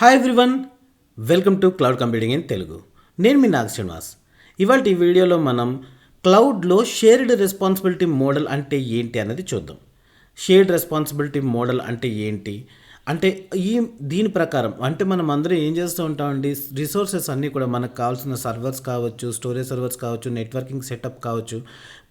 Hi everyone welcome to cloud computing in Telugu నేను మీ నాగ శ్రీనివాస్. ఇవాళ ఈ వీడియోలో మనం క్లౌడ్లో షేర్డ్ రెస్పాన్సిబిలిటీ మోడల్ అంటే ఏంటి అనేది చూద్దాం. షేర్డ్ రెస్పాన్సిబిలిటీ మోడల్ అంటే ఏంటి? అంటే ఈ దీని ప్రకారం అంటే మనం అందరం ఏం చేస్తూ ఉంటామండి? రిసోర్సెస్ అన్నీ కూడా మనకు కావాల్సిన సర్వర్స్ కావచ్చు స్టోరేజ్ సర్వర్స్ కావచ్చు నెట్వర్కింగ్ సెటప్ కావచ్చు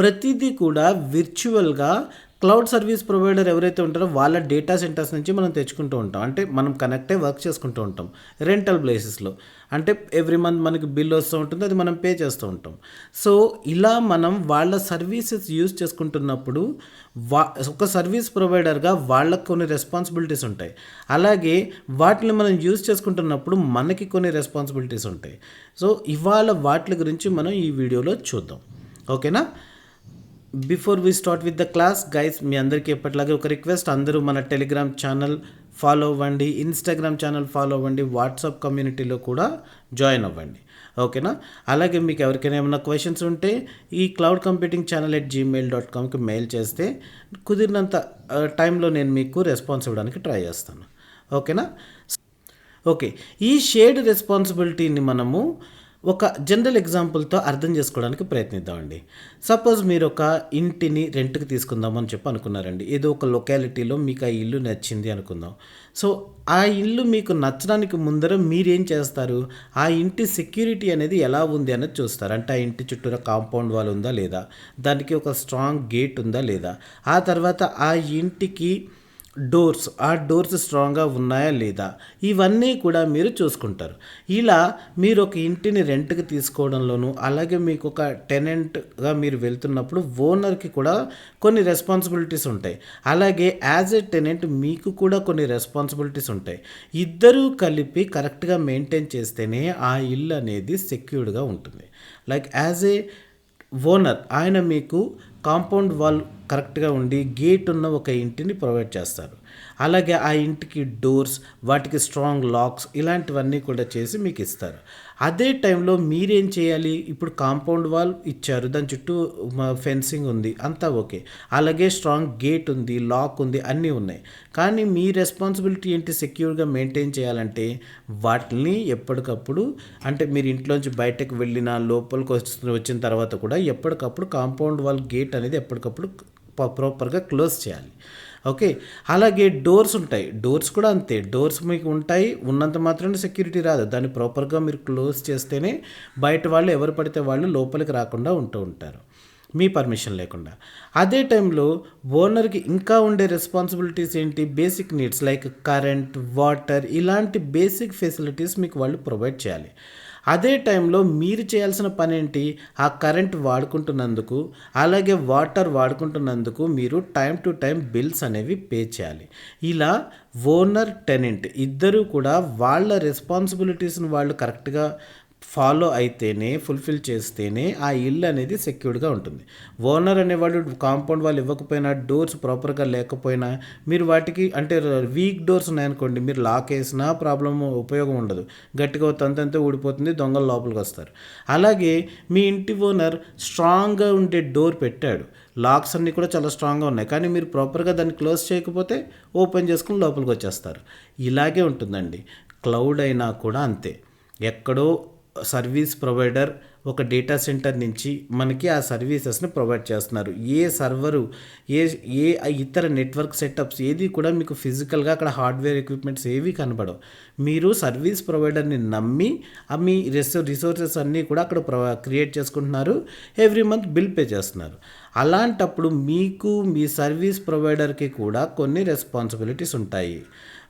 ప్రతిదీ కూడా విర్చువల్గా క్లౌడ్ సర్వీస్ ప్రొవైడర్ ఎవరైతే ఉంటారో వాళ్ళ డేటా సెంటర్స్ నుంచి మనం తెచ్చుకుంటూ ఉంటాం. అంటే మనం కనెక్టే వర్క్ చేసుకుంటూ ఉంటాం. రెంటల్ ప్లేసెస్లో అంటే ఎవ్రీ మంత్ మనకి బిల్ వస్తూ ఉంటుంది అది మనం పే చేస్తూ ఉంటాం. సో ఇలా మనం వాళ్ళ సర్వీసెస్ యూజ్ చేసుకుంటున్నప్పుడు వా ఒక సర్వీస్ ప్రొవైడర్గా వాళ్ళకు కొన్ని రెస్పాన్సిబిలిటీస్ ఉంటాయి. అలాగే వాటిని మనం యూజ్ చేసుకుంటున్నప్పుడు మనకి కొన్ని రెస్పాన్సిబిలిటీస్ ఉంటాయి. సో ఇవాళ వాటి గురించి మనం ఈ వీడియోలో చూద్దాం. ఓకేనా before we start with the class guys మీ అందరికీ ఎప్పటిలాగే ఒక రిక్వెస్ట్ అందరూ మన టెలిగ్రామ్ ఛానల్ ఫాలో అవ్వండి. ఇన్స్టాగ్రామ్ ఛానల్ ఫాలో అవ్వండి. వాట్సాప్ కమ్యూనిటీలో కూడా జాయిన్ అవ్వండి. ఓకేనా అలాగే మీకు ఎవరికైనా ఏమైనా క్వశ్చన్స్ ఉంటే ఈ cloud computing channel at Gmail dot కామ్కి mail చేస్తే కుదిరినంత టైంలో నేను మీకు రెస్పాన్స్ ఇవ్వడానికి ట్రై చేస్తాను. ఓకేనా ఓకే ఈ షేర్డ్ రెస్పాన్సిబిలిటీని మనము ఒక జనరల్ ఎగ్జాంపుల్తో అర్థం చేసుకోవడానికి ప్రయత్నిద్దామండి. సపోజ్ మీరు ఒక ఇంటిని రెంట్కి తీసుకుందామని చెప్పి అనుకున్నారండి. ఏదో ఒక లొకాలిటీలో మీకు ఆ ఇల్లు నచ్చింది అనుకుందాం. సో ఆ ఇల్లు మీకు నచ్చడానికి ముందర మీరేం చేస్తారు? ఆ ఇంటి సెక్యూరిటీ అనేది ఎలా ఉంది అనేది చూస్తారు. అంటే ఆ ఇంటి చుట్టూరా కాంపౌండ్ వాల్ ఉందా లేదా? దానికి ఒక స్ట్రాంగ్ గేట్ ఉందా లేదా? ఆ తర్వాత ఆ ఇంటికి డోర్స్ ఆ డోర్స్ స్ట్రాంగ్గా ఉన్నాయా లేదా? ఇవన్నీ కూడా మీరు చూసుకుంటారు. ఇలా మీరు ఒక ఇంటిని రెంట్కి తీసుకోవడంలోనూ అలాగే మీకు ఒక టెనెంట్గా మీరు వెళ్తున్నప్పుడు ఓనర్కి కూడా కొన్ని రెస్పాన్సిబిలిటీస్ ఉంటాయి. అలాగే యాజ్ ఎ టెనెంట్ మీకు కూడా కొన్ని రెస్పాన్సిబిలిటీస్ ఉంటాయి. ఇద్దరూ కలిపి కరెక్ట్గా మెయింటైన్ చేస్తేనే ఆ ఇల్లు అనేది సెక్యూర్డ్గా ఉంటుంది. లైక్ యాజ్ ఏ ఓనర్ ఆయన మీకు కాంపౌండ్ వాల్ కరెక్ట్గా ఉండి గేట్ ఉన్న ఒక ఇంటిని ప్రొవైడ్ చేస్తారు. అలాగే ఆ ఇంటికి డోర్స్ వాటికి స్ట్రాంగ్ లాక్స్ ఇలాంటివన్నీ కూడా చేసి మీకు ఇస్తారు. అదే టైంలో మీరేం చేయాలి? ఇప్పుడు కాంపౌండ్ వాల్ ఇచ్చారు దాని చుట్టూ ఫెన్సింగ్ ఉంది అంతా ఓకే. అలాగే స్ట్రాంగ్ గేట్ ఉంది లాక్ ఉంది అన్నీ ఉన్నాయి. కానీ మీ రెస్పాన్సిబిలిటీ ఏంటి? సెక్యూర్గా మెయింటైన్ చేయాలంటే వాటిని ఎప్పటికప్పుడు అంటే మీరు ఇంట్లోంచి బయటకు వెళ్ళిన లోపలికి వచ్చి వచ్చిన తర్వాత కూడా ఎప్పటికప్పుడు కాంపౌండ్ వాల్ గేట్ అనేది ఎప్పటికప్పుడు ప్రాపర్గా క్లోజ్ చేయాలి. ఓకే అలాగే డోర్స్ ఉంటాయి. డోర్స్ కూడా అంతే. డోర్స్ మీకు ఉంటాయి. ఉన్నంత మాత్రమే సెక్యూరిటీ రాదు. దాన్ని ప్రాపర్గా మీరు క్లోజ్ చేస్తేనే బయట వాళ్ళు ఎవరు పడితే వాళ్ళు లోపలికి రాకుండా ఉంటూ ఉంటారు. మీ పర్మిషన్ లేకుండా. అదే టైంలో ఓనర్కి ఇంకా ఉండే రెస్పాన్సిబిలిటీస్ ఏంటి? Basic needs like current water ఇలాంటి బేసిక్ ఫెసిలిటీస్ మీకు వాళ్ళు ప్రొవైడ్ చేయాలి. అదే టైంలో మీరు చేయాల్సిన పని ఏంటి ఆ కరెంట్ వాడుకుంటున్నందుకు అలాగే వాటర్ వాడుకుంటున్నందుకు మీరు టైం టు టైం బిల్స్ అనేవి పే చేయాలి. ఇలా ఓనర్ టెనెంట్ ఇద్దరూ కూడా వాళ్ళ రెస్పాన్సిబిలిటీస్ని వాళ్ళు కరెక్ట్గా ఫాలో అయితేనే ఫుల్ఫిల్ చేస్తేనే ఆ ఇల్లు అనేది సెక్యూర్డ్గా ఉంటుంది. ఓనర్ అనేవాడు కాంపౌండ్ వాళ్ళు ఇవ్వకపోయినా డోర్స్ ప్రాపర్గా లేకపోయినా మీరు వాటికి అంటే వీక్ డోర్స్ ఉన్నాయనుకోండి మీరు లాక్ వేసినా ప్రాబ్లం ఉపయోగం ఉండదు. గట్టిగా తంతంతో ఊడిపోతుంది దొంగలు లోపలికి వస్తారు. అలాగే మీ ఇంటి ఓనర్ స్ట్రాంగ్గా ఉండే డోర్ పెట్టాడు. లాక్స్ అన్నీ కూడా చాలా స్ట్రాంగ్గా ఉన్నాయి. కానీ మీరు ప్రాపర్గా దాన్ని క్లోజ్ చేయకపోతే ఓపెన్ చేసుకుని లోపలికి వచ్చేస్తారు. ఇలాగే ఉంటుందండి. క్లౌడ్ అయినా కూడా అంతే. ఎక్కడో సర్వీస్ ప్రొవైడర్ ఒక డేటా సెంటర్ నుంచి మనకి ఆ సర్వీసెస్ని ప్రొవైడ్ చేస్తున్నారు. ఏ సర్వరు ఏ ఏ ఇతర నెట్వర్క్ సెటప్స్ ఏది కూడా మీకు ఫిజికల్గా అక్కడ హార్డ్వేర్ ఎక్విప్మెంట్స్ ఏవి కనబడవు. మీరు సర్వీస్ ప్రొవైడర్ని నమ్మి ఆ మీ రిసో రిసోర్సెస్ అన్నీ కూడా అక్కడ క్రియేట్ చేసుకుంటున్నారు. ఎవ్రీ మంత్ బిల్ పే చేస్తున్నారు. అలాంటప్పుడు మీకు మీ సర్వీస్ ప్రొవైడర్కి కూడా కొన్ని రెస్పాన్సిబిలిటీస్ ఉంటాయి.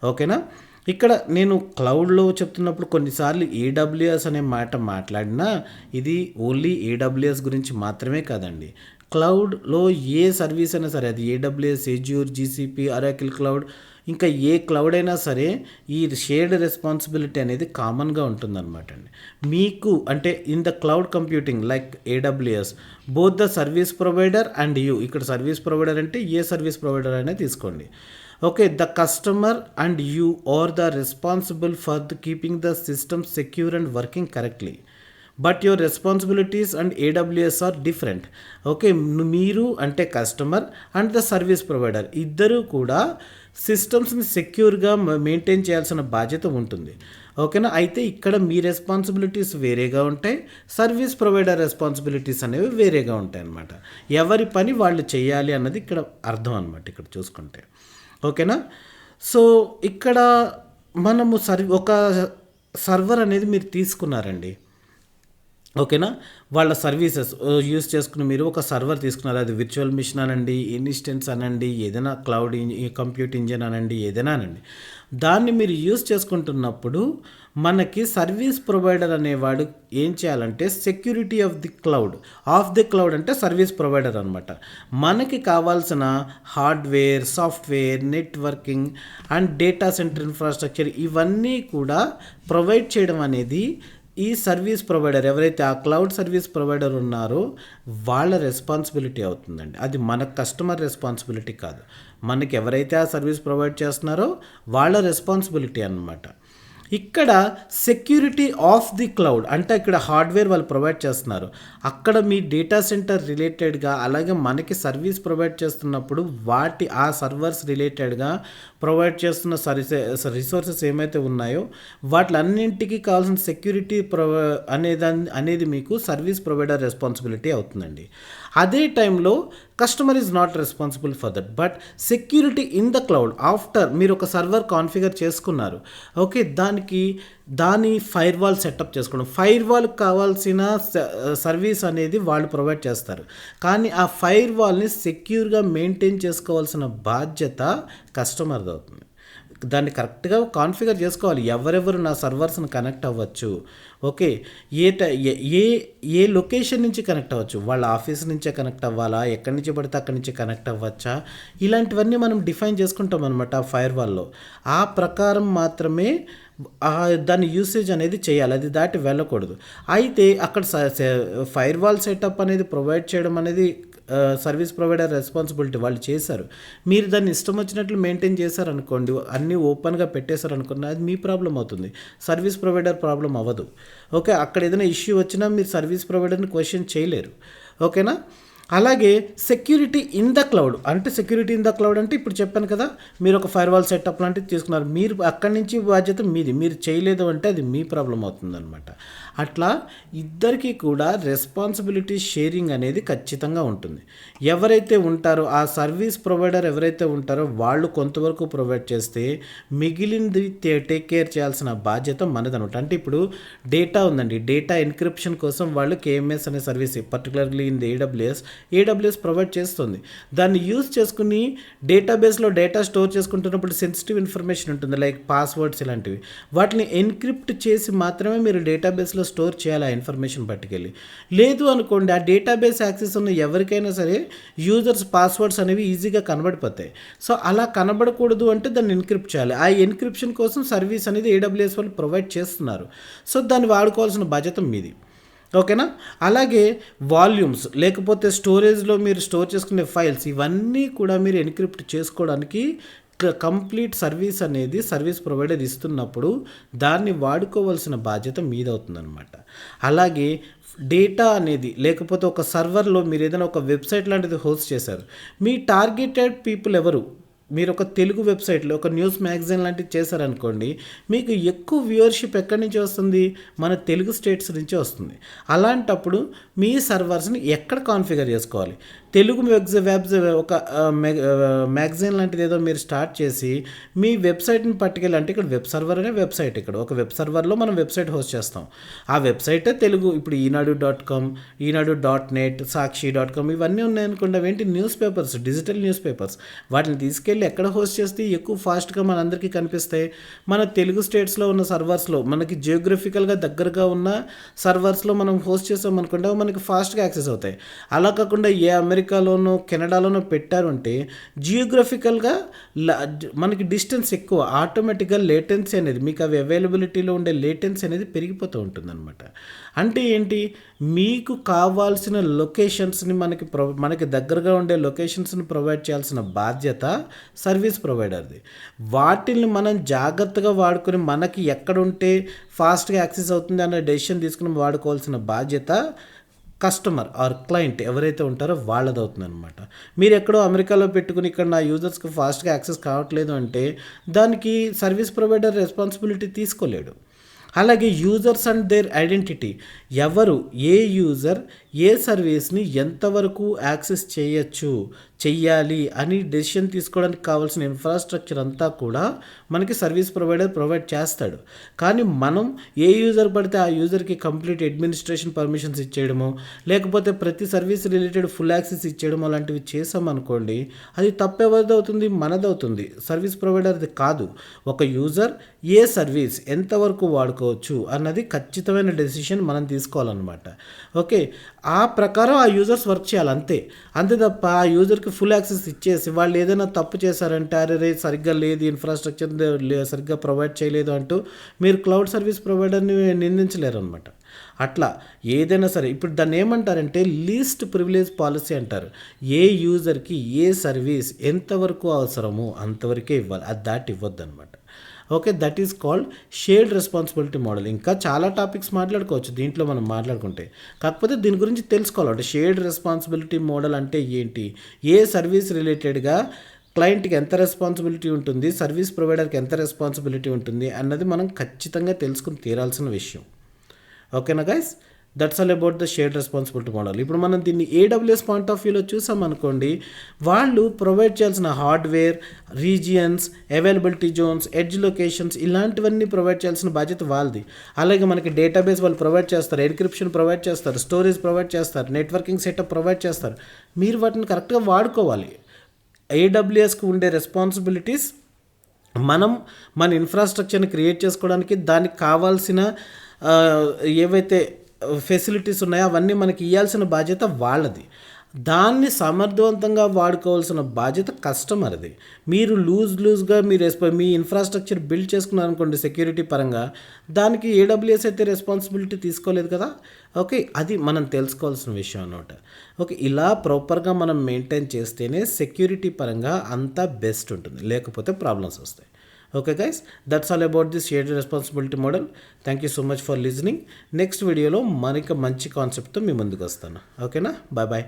ఓకేనా? ఇక్కడ నేను క్లౌడ్లో చెప్తున్నప్పుడు కొన్నిసార్లు ఏడబ్ల్యూఎస్ అనే మాట మాట్లాడినా ఇది ఓన్లీ ఏడబ్ల్యూఎస్ గురించి మాత్రమే కాదండి. క్లౌడ్లో ఏ సర్వీస్ అయినా సరే అది AWS Azure GCP Oracle cloud ఇంకా ఏ క్లౌడ్ అయినా సరే ఈ షేర్డ్ రెస్పాన్సిబిలిటీ అనేది కామన్గా ఉంటుందన్నమాట అండి. మీకు అంటే in the cloud computing like AWS both the service provider and you ఇక్కడ సర్వీస్ ప్రొవైడర్ అంటే ఏ సర్వీస్ ప్రొవైడర్ అనేది తీసుకోండి. Okay the customer and you are the responsible for the keeping the system secure and working correctly but your responsibilities and AWS are different okay మీరు అంటే customer and the service provider ఇద్దరూ కూడా సిస్టమ్స్ని సెక్యూర్గా maintain చేయాల్సిన బాధ్యత ఉంటుంది. ఓకేనా అయితే ఇక్కడ మీ రెస్పాన్సిబిలిటీస్ వేరేగా ఉంటాయి. సర్వీస్ ప్రొవైడర్ రెస్పాన్సిబిలిటీస్ అనేవి వేరేగా ఉంటాయి అన్నమాట ఎవరి పని వాళ్ళు చేయాలి అన్నది ఇక్కడ అర్థం అనమాట ఇక్కడ చూసుకుంటే. ఓకేనా? సో ఇక్కడ మనము సర్వ్ ఒక సర్వర్ అనేది మీరు తీసుకున్నారండి. ఓకేనా? వాళ్ళ సర్వీసెస్ యూస్ చేసుకుని మీరు ఒక సర్వర్ తీసుకున్నారు. అది విర్చువల్ మిషన్ అనండి ఇన్స్టెన్స్ అనండి ఏదైనా క్లౌడ్ కంప్యూట్ ఇంజిన్ అనండి ఏదైనా అనండి. దాన్ని మీరు యూస్ చేసుకుంటున్నప్పుడు మనకి సర్వీస్ ప్రొవైడర్ అనేవాడు ఏం చేయాలంటే security of the cloud of the cloud అంటే సర్వీస్ ప్రొవైడర్ అనమాట మనకి కావాల్సిన hardware software networking and data centre infrastructure ఇవన్నీ కూడా ప్రొవైడ్ చేయడం అనేది ఈ సర్వీస్ ప్రొవైడర్ ఎవరైతే ఆ క్లౌడ్ సర్వీస్ ప్రొవైడర్ ఉన్నారో వాళ్ళ రెస్పాన్సిబిలిటీ అవుతుందండి. అది మన కస్టమర్ రెస్పాన్సిబిలిటీ కాదు. మనకి ఎవరైతే ఆ సర్వీస్ ప్రొవైడ్ చేస్తున్నారో వాళ్ళ రెస్పాన్సిబిలిటీ అనమాట ఇక్కడ సెక్యూరిటీ ఆఫ్ ది క్లౌడ్ అంటే ఇక్కడ హార్డ్వేర్ వాళ్ళు ప్రొవైడ్ చేస్తున్నారు. అక్కడ మీ డేటా సెంటర్ రిలేటెడ్గా అలాగే మనకి సర్వీస్ ప్రొవైడ్ చేస్తున్నప్పుడు వాటి ఆ సర్వర్స్ రిలేటెడ్గా ప్రొవైడ్ చేస్తున్న సరిసే రిసోర్సెస్ ఏమైతే ఉన్నాయో వాటిలన్నింటికి కావాల్సిన సెక్యూరిటీ ప్రొవ అనేది అనేది మీకు సర్వీస్ ప్రొవైడర్ రెస్పాన్సిబిలిటీ అవుతుందండి. అదే టైంలో customer is not responsible for that. But security in the cloud after మీరు ఒక సర్వర్ కాన్ఫిగర్ చేసుకున్నారు. ఓకే దానికి దాని ఫైర్ వాల్ సెటప్ చేసుకోవడం. ఫైర్ వాల్ కావాల్సిన సర్వీస్ అనేది వాళ్ళు ప్రొవైడ్ చేస్తారు. కానీ ఆ ఫైర్ వాల్ని సెక్యూర్గా మెయింటైన్ చేసుకోవాల్సిన బాధ్యత కస్టమర్ది అవుతుంది. దాన్ని కరెక్ట్గా కాన్ఫిగర్ చేసుకోవాలి. ఎవరెవరు నా సర్వర్స్ని కనెక్ట్ అవ్వచ్చు. ఓకే. ఏ ఏ- ఏ ఏ లొకేషన్ నుంచి కనెక్ట్ అవ్వచ్చు? వాళ్ళ ఆఫీస్ నుంచే కనెక్ట్ అవ్వాలా? ఎక్కడి నుంచి పడితే అక్కడి నుంచి కనెక్ట్ అవ్వచ్చా? ఇలాంటివన్నీ మనం డిఫైన్ చేసుకుంటాం అనమాట ఫైర్ వాల్లో ఆ ప్రకారం మాత్రమే దాని యూసేజ్ అనేది చేయాలి. అది దాటి వెళ్ళకూడదు. అయితే అక్కడ ఫైర్ వాల్ సెటప్ అనేది ప్రొవైడ్ చేయడం అనేది సర్వీస్ ప్రొవైడర్ రెస్పాన్సిబిలిటీ వాళ్ళు చేశారు. మీరు దాన్ని ఇష్టం వచ్చినట్లు మెయింటైన్ చేశారనుకోండి అన్నీ ఓపెన్గా పెట్టేశారు అది మీ ప్రాబ్లం అవుతుంది. సర్వీస్ ప్రొవైడర్ ప్రాబ్లం అవ్వదు. ఓకే అక్కడ ఏదైనా ఇష్యూ వచ్చినా మీరు సర్వీస్ ప్రొవైడర్ని క్వశ్చన్ చేయలేరు. ఓకేనా? అలాగే సెక్యూరిటీ ఇన్ ద క్లౌడ్. అంటే సెక్యూరిటీ ఇన్ ద క్లౌడ్ అంటే ఇప్పుడు చెప్పాను కదా మీరు ఒక ఫైర్ వాల్ సెటప్ లాంటిది తీసుకున్నారు. మీరు అక్కడి నుంచి బాధ్యత మీది. మీరు చేయలేదు అంటే అది మీ ప్రాబ్లం అవుతుందన్నమాట. అట్లా ఇద్దరికి కూడా రెస్పాన్సిబిలిటీ షేరింగ్ అనేది ఖచ్చితంగా ఉంటుంది. ఎవరైతే ఉంటారో ఆ సర్వీస్ ప్రొవైడర్ ఎవరైతే ఉంటారో వాళ్ళు కొంతవరకు ప్రొవైడ్ చేస్తే మిగిలింది టేక్ కేర్ చేయాల్సిన బాధ్యత మనదనమాట. అంటే ఇప్పుడు డేటా ఉందండి. డేటా ఎన్క్రిప్షన్ కోసం వాళ్ళు కేఎంఎస్ అనే service particularly in AWS AWS provide చేస్తుంది. దాన్ని యూజ్ చేసుకుని డేటాబేస్లో డేటా స్టోర్ చేసుకుంటున్నప్పుడు సెన్సిటివ్ ఇన్ఫర్మేషన్ ఉంటుంది లైక్ పాస్వర్డ్స్ ఇలాంటివి. వాటిని ఎన్క్రిప్ట్ చేసి మాత్రమే మీరు డేటాబేస్లో స్టోర్ చేయాలి ఆ ఇన్ఫర్మేషన్ పట్టుకెళ్ళి. లేదు అనుకోండి ఆ డేటాబేస్ యాక్సెస్ ఉన్న ఎవరికైనా సరే యూజర్స్ పాస్వర్డ్స్ అనేవి ఈజీగా కనబడిపోతాయి. సో అలా కనబడకూడదు అంటే దాన్ని ఎన్క్రిప్ట్ చేయాలి. ఆ ఎన్క్రిప్షన్ కోసం సర్వీస్ అనేది ఏడబ్ల్యూఎస్ వాళ్ళు ప్రొవైడ్ చేస్తున్నారు. సో దాన్ని వాడుకోవాల్సిన బాధ్యత మీది. ఓకేనా? అలాగే వాల్యూమ్స్ లేకపోతే స్టోరేజ్లో మీరు స్టోర్ చేసుకునే ఫైల్స్ ఇవన్నీ కూడా మీరు ఎన్క్రిప్ట్ చేసుకోవడానికి కంప్లీట్ సర్వీస్ అనేది సర్వీస్ ప్రొవైడర్ ఇస్తున్నప్పుడు దాన్ని వాడుకోవాల్సిన బాధ్యత మీదవుతుందనమాట అలాగే డేటా అనేది లేకపోతే ఒక సర్వర్లో మీరు ఏదైనా ఒక వెబ్సైట్ లాంటిది హోస్ట్ చేశారు. మీ టార్గెటెడ్ పీపుల్ ఎవరు? మీరు ఒక తెలుగు వెబ్సైట్లో ఒక న్యూస్ మ్యాగజైన్ లాంటివి చేశారనుకోండి మీకు ఎక్కువ వ్యూవర్షిప్ ఎక్కడి నుంచి వస్తుంది? మన తెలుగు స్టేట్స్ నుంచి వస్తుంది. అలాంటప్పుడు మీ సర్వర్స్ని ఎక్కడ కాన్ఫిగర్ చేసుకోవాలి? తెలుగు వెబ్స్ వెబ్స్ ఒక మ్యాగజైన్ లాంటిది ఏదో మీరు స్టార్ట్ చేసి మీ వెబ్సైట్ని పట్టుకెళ్ళి అంటే ఇక్కడ వెబ్ సర్వర్ అనే వెబ్సైట్ ఇక్కడ. ఒక వెబ్ సర్వర్లో మనం వెబ్సైట్ హోస్ట్ చేస్తాం. ఆ వెబ్సైటే తెలుగు. ఇప్పుడు Eenadu dot com Eenadu dot net Sakshi dot com ఇవన్నీ ఉన్నాయనుకోండి అవేంటి newspapers digital newspapers. వాటిని తీసుకెళ్ళి ఎక్కడ హోస్ట్ చేస్తే ఎక్కువ ఫాస్ట్గా మనందరికీ కనిపిస్తాయి. మన తెలుగు స్టేట్స్లో ఉన్న సర్వర్స్లో మనకి జియోగ్రఫికల్గా దగ్గరగా ఉన్న సర్వర్స్లో మనం హోస్ట్ చేసాం అనుకుంటే మనకి ఫాస్ట్గా యాక్సెస్ అవుతాయి. అలా కాకుండా ఏ అమెరికా అమెరికాలోనో కెనడాలోనో పెట్టారంటే జియోగ్రఫికల్గా మనకి డిస్టెన్స్ ఎక్కువ ఆటోమేటిక్గా లేటెన్సీ అనేది మీకు అవి అవైలబిలిటీలో ఉండే లేటెన్సీ అనేది పెరిగిపోతూ ఉంటుందన్నమాట. అంటే ఏంటి? మీకు కావాల్సిన లొకేషన్స్ని మనకి ప్రొ మనకి దగ్గరగా ఉండే లొకేషన్స్ని ప్రొవైడ్ చేయాల్సిన బాధ్యత సర్వీస్ ప్రొవైడర్ది. వాటిని మనం జాగ్రత్తగా వాడుకొని మనకి ఎక్కడ ఉంటే ఫాస్ట్గా యాక్సెస్ అవుతుంది అనే డెసిషన్ తీసుకుని వాడుకోవాల్సిన బాధ్యత కస్టమర్ ఆర్ క్లయింట్ ఎవరైతే ఉంటారో వాళ్ళది అవుతుంది అనమాట మీరు ఎక్కడో అమెరికాలో పెట్టుకుని ఇక్కడ నా యూజర్స్కి ఫాస్ట్గా యాక్సెస్ కావట్లేదు అంటే దానికి సర్వీస్ ప్రొవైడర్ రెస్పాన్సిబిలిటీ తీసుకోలేడు. అలాగే యూజర్స్ అండ్ దేర్ ఐడెంటిటీ ఎవరు ఏ యూజర్ ఏ సర్వీస్ని ఎంతవరకు యాక్సెస్ చేయొచ్చు చెయ్యాలి అని డెసిషన్ తీసుకోవడానికి కావాల్సిన ఇన్ఫ్రాస్ట్రక్చర్ అంతా కూడా మనకి సర్వీస్ ప్రొవైడర్ ప్రొవైడ్ చేస్తాడు. కానీ మనం ఏ యూజర్ పడితే ఆ యూజర్కి కంప్లీట్ అడ్మినిస్ట్రేషన్ పర్మిషన్స్ ఇచ్చేయడము లేకపోతే ప్రతి సర్వీస్ రిలేటెడ్ ఫుల్ యాక్సెస్ ఇచ్చేయడము అలాంటివి చేసామనుకోండి అది తప్పెవరిదవుతుంది? మనదవుతుంది. సర్వీస్ ప్రొవైడర్ది కాదు. ఒక యూజర్ ఏ సర్వీస్ ఎంతవరకు వాడుకోవచ్చు అన్నది ఖచ్చితమైన డెసిషన్ మనం తీసుకోవాలన్నమాట. ఓకే? ఆ ప్రకారం ఆ యూజర్స్ వర్క్ చేయాలి అంతే అంతే తప్ప ఆ యూజర్కి ఫుల్ యాక్సెస్ ఇచ్చేసి వాళ్ళు ఏదైనా తప్పు చేశారంటే అరే రే సరిగ్గా లేదు ఇన్ఫ్రాస్ట్రక్చర్ సరిగ్గా ప్రొవైడ్ చేయలేదు అంటూ మీరు క్లౌడ్ సర్వీస్ ప్రొవైడర్ని నిందించలేరు అనమాట అట్లా ఏదైనా సరే ఇప్పుడు దాన్ని ఏమంటారంటే లీస్ట్ ప్రివిలేజ్ పాలసీ అంటారు. ఏ యూజర్కి ఏ సర్వీస్ ఎంతవరకు అవసరమో అంతవరకే ఇవ్వాలి. అది దాటి ఇవ్వద్దు అనమాట okay that is called shared responsibility model ఇంకా చాలా టాపిక్స్ మాట్లాడుకోవచ్చు దీంట్లో మనం మాట్లాడుకుంటే. కాకపోతే దీని గురించి తెలుసుకోవాలి. అంటే షేర్డ్ రెస్పాన్సిబిలిటీ మోడల్ అంటే ఏంటి? ఏ సర్వీస్ రిలేటెడ్గా క్లయింట్కి ఎంత రెస్పాన్సిబిలిటీ ఉంటుంది? సర్వీస్ ప్రొవైడర్కి ఎంత రెస్పాన్సిబిలిటీ ఉంటుంది? అన్నది మనం ఖచ్చితంగా తెలుసుకుని తీరాల్సిన విషయం. ఓకేనా guys that's all about the shared responsibility model ఇప్పుడు మనం దీన్ని ఏడబ్ల్యూఎస్ పాయింట్ ఆఫ్ వ్యూలో చూసామనుకోండి వాళ్ళు ప్రొవైడ్ చేయాల్సిన hardware regions availability zones edge locations ఇలాంటివన్నీ ప్రొవైడ్ చేయాల్సిన బాధ్యత వాళ్ళది. అలాగే మనకి డేటాబేస్ వాళ్ళు ప్రొవైడ్ చేస్తారు ఎన్క్రిప్షన్ ప్రొవైడ్ చేస్తారు స్టోరేజ్ ప్రొవైడ్ చేస్తారు నెట్వర్కింగ్ సెటప్ ప్రొవైడ్ చేస్తారు. మీరు వాటిని కరెక్ట్గా వాడుకోవాలి. ఏడబ్ల్యూఎస్కి ఉండే రెస్పాన్సిబిలిటీస్ మనం మన ఇన్ఫ్రాస్ట్రక్చర్ని క్రియేట్ చేసుకోవడానికి దానికి కావాల్సిన ఏవైతే ఫెసిలిటీస్ ఉన్నాయో? అవన్నీ మనకి ఇవ్వాల్సిన బాధ్యత వాళ్ళది. దాన్ని సమర్థవంతంగా వాడుకోవాల్సిన బాధ్యత కస్టమర్ది. మీరు లూజ్ లూజ్గా మీరు రెస్పా మీ ఇన్ఫ్రాస్ట్రక్చర్ బిల్డ్ చేసుకున్నారనుకోండి సెక్యూరిటీ పరంగా దానికి ఏడబ్ల్యూఎస్ అయితే రెస్పాన్సిబిలిటీ తీసుకోలేదు కదా? ఓకే అది మనం తెలుసుకోవాల్సిన విషయం అనమాట ఓకే ఇలా ప్రాపర్గా మనం మెయింటైన్ చేస్తేనే సెక్యూరిటీ పరంగా అంతా బెస్ట్ ఉంటుంది. లేకపోతే ప్రాబ్లమ్స్ వస్తాయి. Okay guys that's all about this shared responsibility model thank you so much for listening next వీడియోలో మరిక మంచి కాన్సెప్ట్తో మీ ముందుకు వస్తాను. ఓకేనా బాయ్ బాయ్